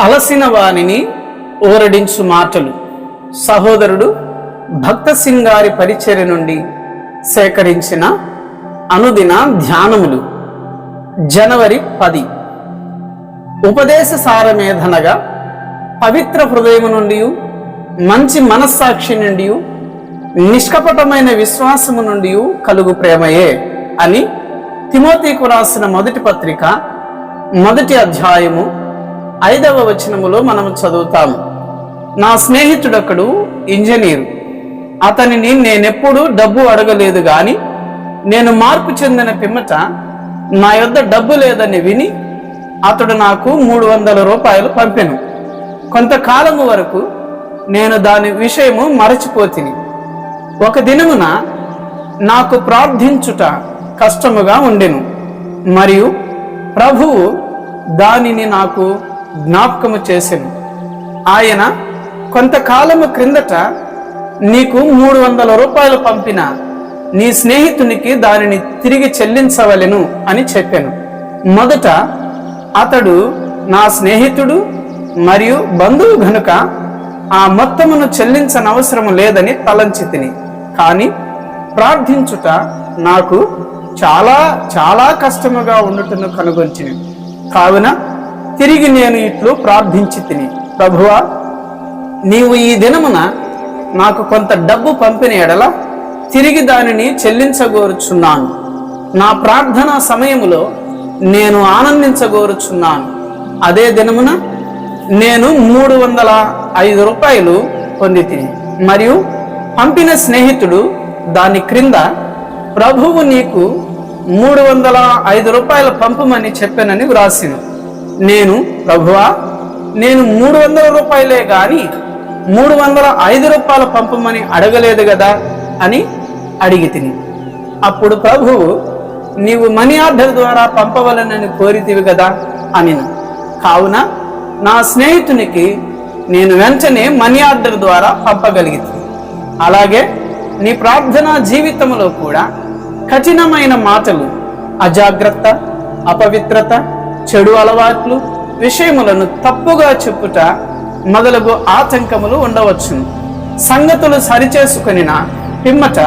అలసిన వానిని ఊరడించు మాటలు. సహోదరుడు భక్త సింగారి పరిచర్య నుండి సేకరించిన అనుదిన ధ్యానములు. జనవరి పది. ఉపదేశ సారమేధనగా పవిత్ర హృదయము నుండి మంచి మనస్సాక్షి నుండి నిష్కపటమైన విశ్వాసము నుండి కలుగు ప్రేమయే అని తిమోతికు రాసిన మొదటి పత్రిక మొదటి అధ్యాయము ఐదవ వచనములో మనం చదువుతాము. నా స్నేహితుడొకడు ఇంజనీర్. అతనిని నేనెప్పుడు డబ్బు అడగలేదు గాని నేను మార్పు చెందిన పిమ్మట నా యొద్ద డబ్బు లేదని విని అతడు నాకు మూడు వందల రూపాయలు పంపెను. కొంతకాలము వరకు నేను దాని విషయము మరచిపోతిని. ఒక దినమున నాకు ప్రార్థించుట కష్టముగా ఉండెను. మరియు ప్రభువు దానిని నాకు జ్ఞాపకము చేసెను. ఆయన కొంతకాలము క్రిందట నీకు మూడు వందల రూపాయలు పంపిన నీ స్నేహితునికి దానిని తిరిగి చెల్లించవలెను అని చెప్పాను. మొదట అతడు నా స్నేహితుడు మరియు బంధువు గనుక ఆ మొత్తమును చెల్లించనవసరము లేదని తలంచి తిని కానీ ప్రార్థించుట నాకు చాలా చాలా కష్టముగా ఉండుటను కనుగొంచిని కావున తిరిగి నేను ఇట్లు ప్రార్థించి తిని. ప్రభువా నీవు ఈ దినమున నాకు కొంత డబ్బు పంపిన ఎడల తిరిగి దానిని చెల్లించగోరుచున్నాను. నా ప్రార్థనా సమయములో నేను ఆనందించగోరుచున్నాను. అదే దినమున నేను మూడు వందల ఐదు రూపాయలు పొంది తిని. మరియు పంపిన స్నేహితుడు దాని క్రింద ప్రభువు నీకు మూడు వందల ఐదు రూపాయలు పంపమని చెప్పానని వ్రాసింది నేను ప్రభువా నేను మూడు వందల రూపాయలే గాని మూడు వందల ఐదు రూపాయలు పంపమని అడగలేదు కదా అని అడిగి తిని అప్పుడు ప్రభువు నీవు మనీ ఆర్డర్ ద్వారా పంపవలనని కోరితివి కదా అనిను. కావున నా స్నేహితునికి నేను వెంటనే మనీ ఆర్డర్ ద్వారా పంపగలిగితే అలాగే నీ ప్రార్థనా జీవితంలో కూడా కఠినమైన మాటలు అజాగ్రత్త అపవిత్రత చెడు అలవాట్లు విషయములను తప్పుగా చెప్పుట మొదలగు ఆతంకములు ఉండవచ్చును. సంగతులు సరిచేసుకొనిన పిమ్మట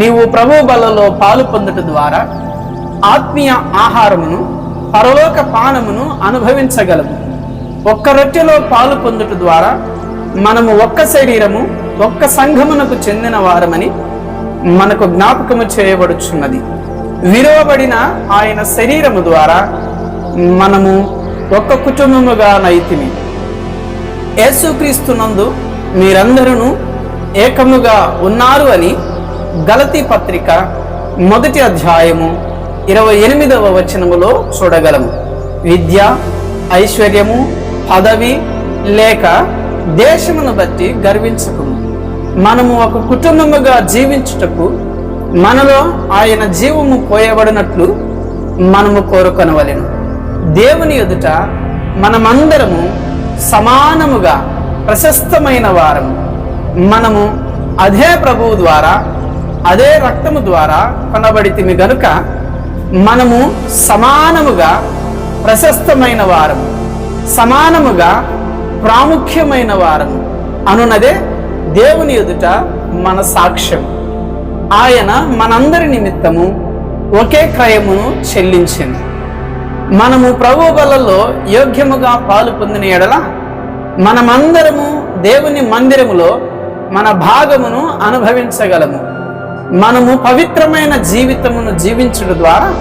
నీవు ప్రభు బలలో పాలు పొందుట ద్వారా ఆత్మీయ ఆహారమును పరలోక పానమును అనుభవించగలము. ఒక్క రొట్టెలో పాలు పొందుట ద్వారా మనము ఒక్క శరీరము ఒక్క సంఘమునకు చెందిన వారమని మనకు జ్ఞాపకము చేయబడుచున్నది. విలువబడిన ఆయన శరీరము ద్వారా మనము ఒక్క కుటుంబముగా నైతిమి యేసుక్రీస్తునందు మీరందరూ ఏకముగా ఉన్నారు అని గలతీ పత్రిక మొదటి అధ్యాయము ఇరవై ఎనిమిదవ వచనములో చూడగలము. విద్య ఐశ్వర్యము పదవి లేక దేశమును బట్టి గర్వించకము. మనము ఒక కుటుంబముగా జీవించుటకు మనలో ఆయన జీవము పోయబడినట్లు మనము కోరుకొనవలెను. దేవుని ఎదుట మనమందరము సమానముగా ప్రశస్తమైన వారము. మనము అదే ప్రభువు ద్వారా అదే రక్తము ద్వారా కొనబడితిమి గనుక మనము సమానముగా ప్రశస్తమైన వారము. సమానముగా ప్రాముఖ్యమైన వారము. అనున్నదే దేవుని ఎదుట మన సాక్ష్యం. ఆయన మనందరి నిమిత్తము ఒకే క్రయమును చెల్లించింది మనము ప్రభు బలలో యోగ్యముగా పాలు పొందిన ఎడల మనమందరము దేవుని మందిరములో మన భాగమును అనుభవించగలము. మనము పవిత్రమైన జీవితమును జీవించడం ద్వారా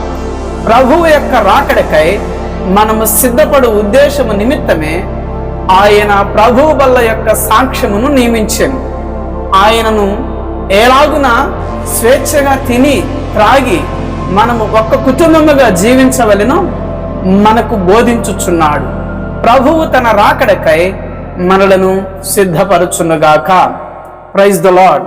ప్రభువు యొక్క రాకడకై మనము సిద్ధపడు ఉద్దేశము నిమిత్తమే ఆయన ప్రభువు బల్ల యొక్క సాక్ష్యమును నియమించాను. ఆయనను ఎలాగున స్వేచ్ఛగా తిని త్రాగి మనము ఒక్క కుటుంబముగా జీవించవలెనో. మనకు బోధించుచున్నాడు. ప్రభువు తన రాకడకై మనలను సిద్ధపరచునుగాక. Praise the lord